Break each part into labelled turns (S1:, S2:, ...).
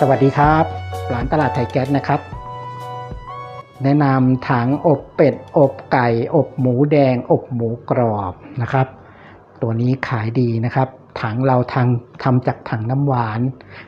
S1: สวัสดีครับร้านตลาดไทยแก๊สนะครับ แนะนำถังอบเป็ด อบไก่ อบหมูแดง อบหมูกรอบนะครับ ตัวนี้ขายดีนะครับ ถังเราทำทำจากถังน้ำหวาน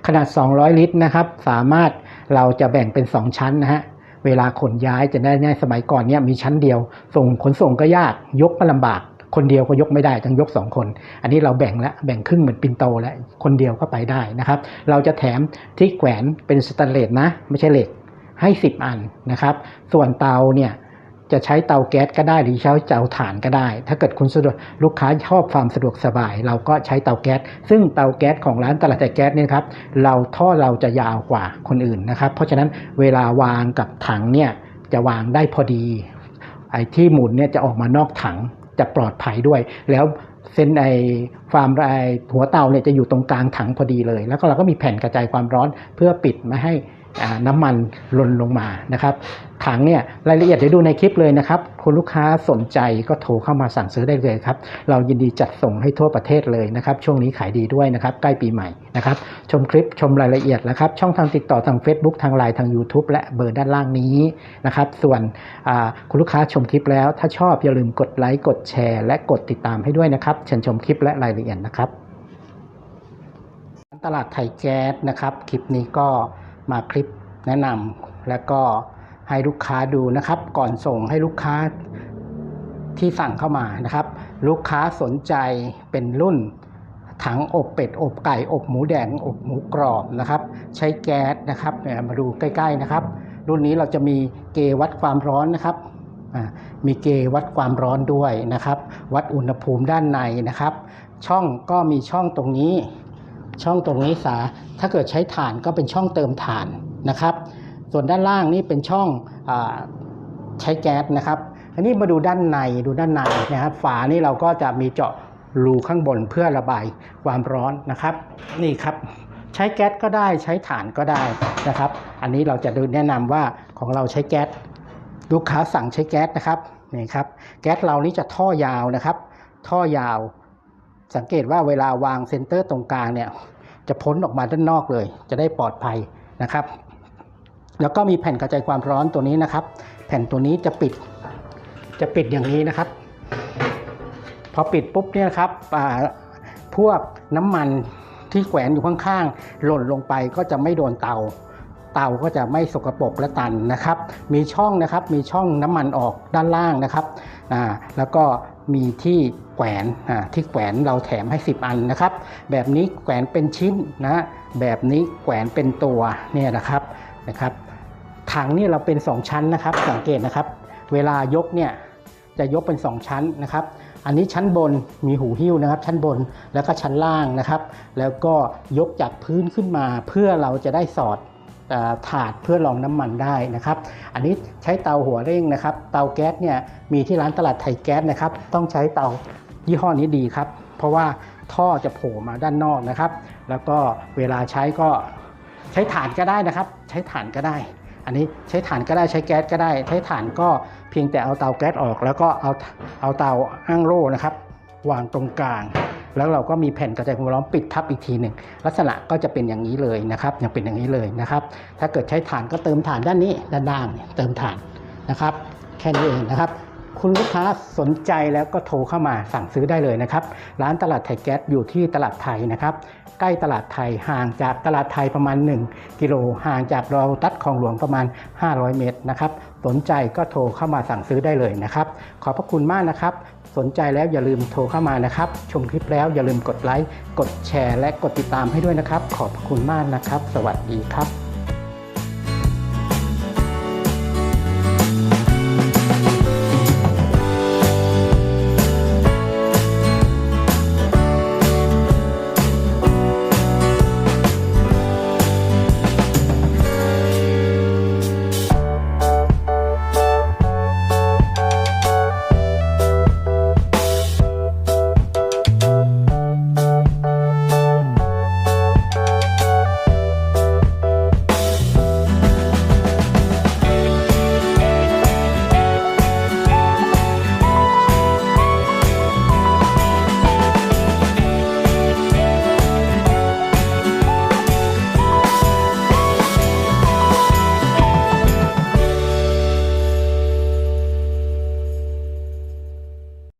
S1: ขนาด 200 ลิตรนะครับ สามารถเราจะแบ่งเป็น 2 ชั้นนะฮะเวลาขนย้ายจะได้ง่ายสมัยก่อนเนี่ยมีชั้นเดียว ส่งขนส่งก็ยากยกก็ลำบาก คนเดียวก็ยกไม่ได้ต้องยก 2 คน อันนี้เราแบ่งแล้วแบ่งครึ่งเหมือนปินโตแล้วคนเดียวก็ไปได้นะครับ เราจะแถมที่แขวนเป็นสแตนเลสนะไม่ใช่เหล็กให้ 10 อันนะครับ ส่วนเตาเนี่ยจะใช้เตาแก๊สก็ได้หรือใช้เตาถ่านก็ได้ ถ้าเกิดคุณสะดวกลูกค้าชอบความสะดวกสบาย เราก็ใช้เตาแก๊ส ซึ่งเตาแก๊สของร้านตลาดแต่แก๊สเนี่ยครับ เราท่อเราจะยาวกว่าคนอื่นนะครับ เพราะฉะนั้นเวลาวางกับถังเนี่ยจะวางได้พอดี ไอ้ที่หมุนเนี่ยจะออกมานอกถัง จะปลอดภัยด้วย แล้วเส้นไอฟาร์มไอหัวเตาเนี่ยจะอยู่ตรงกลางถังพอดีเลย แล้วก็เราก็มีแผ่นกระจายความร้อนเพื่อปิดไม่ให้ น้ำมันล่นลงมานะครับถังเนี่ยรายละเอียดเดี๋ยวดูในคลิปเลยนะครับคุณลูกค้าสนใจก็โทรเข้ามาสั่งซื้อได้เลยครับเรายินดีจัดส่งให้ทั่วประเทศเลยนะครับช่วงนี้ขายดีด้วยนะครับใกล้ปีใหม่นะครับชมคลิปชมรายละเอียดนะครับช่องทางติดต่อทาง Facebook ทางไลน์ทาง YouTube และเบอร์ด้านล่างนี้นะครับส่วนคุณลูกค้าชมคลิปแล้วถ้าชอบอย่าลืมกดไลค์กดแชร์และกดติดตามให้ด้วยนะครับเชิญชมคลิปและรายละเอียดนะครับตลาดไทยแก๊สนะครับคลิปนี้ก็ มาคลิปแนะนำแล้วก็ให้ลูกค้าดูนะครับ ก่อนส่งให้ลูกค้าที่สั่งเข้ามานะครับ ลูกค้าสนใจเป็นรุ่นถังอบเป็ดอบไก่อบหมูแดงอบหมูกรอบนะครับ ใช้แก๊สนะครับเนี่ยมาดูใกล้ๆนะครับ รุ่นนี้เราจะมีเกวัดความร้อนนะครับมีเกวัดความร้อนด้วยนะครับ วัดอุณหภูมิด้านในนะครับ ช่องก็มีช่องตรงนี้ ช่องตรงนี้สาถ้าเกิดใช้ถ่านก็เป็นช่องเติมถ่านนะครับ ส่วนด้านล่างนี่เป็นช่องอใช้แก๊สนะครับ อันนี้มาดูด้านในดูด้านในนะครับ ฝานี่เราก็จะมีเจาะรูข้างบนเพื่อระบายความร้อนนะครับ นี่ครับใช้แก๊สก็ได้ใช้ถ่านก็ได้นะครับ อันนี้เราจะดูแนะนำว่าของเราใช้แก๊สลูกค้าสั่งใช้แก๊สนะครับนี่ครับ แก๊สเรานี่จะท่อยาวนะครับ ท่อยาว สังเกตว่าเวลาวางเซนเตอร์ตรงกลางเนี่ยจะพ้นออกมาด้านนอกเลย จะได้ปลอดภัยนะครับ แล้วก็มีแผ่นกระจายความร้อนตัวนี้นะครับ แผ่นตัวนี้จะปิดจะปิดอย่างนี้นะครับ พอปิดปุ๊บเนี่ยครับพวกน้ำมันที่แขวนอยู่ข้างๆหล่นลงไปก็จะไม่โดนเตา เตาก็จะไม่สกปรกและตันนะครับ มีช่องนะครับมีช่องน้ำมันออกด้านล่างนะครับอ่าแล้วก็มีที่แขวนอ่าที่แขวนเราแถมให้ 10 อันนะครับ แบบนี้แขวนเป็นชิ้นนะแบบนี้แขวนเป็นตัวเนี่ยนะครับนะครับถังนี่เราเป็น 2 ชั้นนะครับ สังเกตนะครับ เวลายกเนี่ยจะยกเป็น 2 ชั้นนะครับ อันนี้ชั้นบนมีหูหิ้วนะครับ ชั้นบนแล้วก็ชั้นล่างนะครับ แล้วก็ยกจากพื้นขึ้นมาเพื่อเราจะได้สอด ถาดเพื่อรองน้ำมันได้นะครับ อันนี้ใช้เตาหัวเร่งนะครับ เตาแก๊สเนี่ยมีที่ร้านตลาดไทยแก๊สนะครับ ต้องใช้เตายี่ห้อนี้ดีครับ เพราะว่าท่อจะโผล่มาด้านนอกนะครับ แล้วก็เวลาใช้ก็ใช้ถ่านก็ได้นะครับ ใช้ถ่านก็ได้ อันนี้ใช้ถ่านก็ได้ใช้แก๊สก็ได้ ใช้ถ่านก็เพียงแต่เอาเตาแก๊สออก แล้วก็เอาเอาเตาอ้างโล่นะครับ วางตรงกลาง แล้วเราก็มีแผ่นกระจายความร้อนปิดทับอีกทีหนึ่งลักษณะก็จะเป็นอย่างนี้เลยนะครับยังเป็นอย่างนี้เลยนะครับ ถ้าเกิดใช้ถ่านก็เติมถ่านด้านนี้ด้านล่างเนี่ยเติมถ่านนะครับ แค่นี้เองนะครับ คุณลูกค้าสนใจแล้วก็โทรเข้ามาสั่งซื้อได้เลยนะครับ ร้านตลาดไทยแก๊สอยู่ที่ตลาดไทยนะครับ ใกล้ตลาดไทยห่างจากตลาดไทยประมาณ 1 กิโลห่างจากเราตัดคลองหลวงประมาณ 500 เมตรนะครับ สนใจก็โทรเข้ามาสั่งซื้อได้เลยนะครับ ขอบพระคุณมากนะครับ สนใจแล้วอย่าลืมโทรเข้ามานะครับ ชมคลิปแล้วอย่าลืมกดไลค์ กดแชร์ และกดติดตามให้ด้วยนะครับ ขอบคุณมากนะครับ สวัสดีครับ